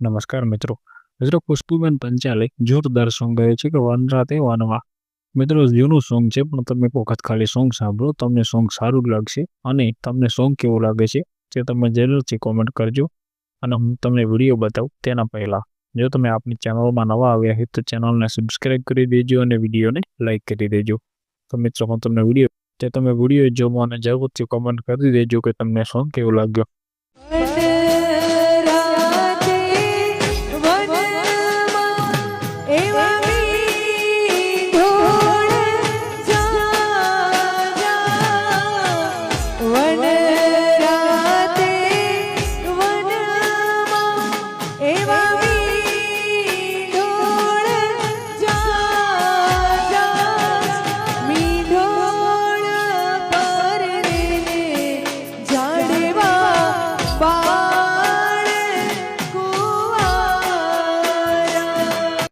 નમસ્કાર મિત્રો. મિત્રો ખુશ્બુબેન પંચાલે જોરદાર સોંગ ગાયું છે કે વનરાતે વાનવા મિત્રો, જૂનું સોંગ છે, પણ તમે એક વખત ખાલી સોંગ સાંભળો, તમને સોંગ સારું લાગશે અને તમને સોંગ કેવું લાગે છે તે તમે જરૂરથી કોમેન્ટ કરજો અને હું તમને વીડિયો બતાવું તેના પહેલાં. જો તમે આપણી ચેનલમાં નવા આવ્યા હોય તો ચેનલને સબસ્ક્રાઈબ કરી દેજો અને વિડીયોને લાઇક કરી દેજો. તો મિત્રો, હું તમને વીડિયો તે તમે વીડિયો જોવો અને જરૂરથી કોમેન્ટ કરી દેજો કે તમને સોંગ કેવું લાગ્યો. Hey, Lana!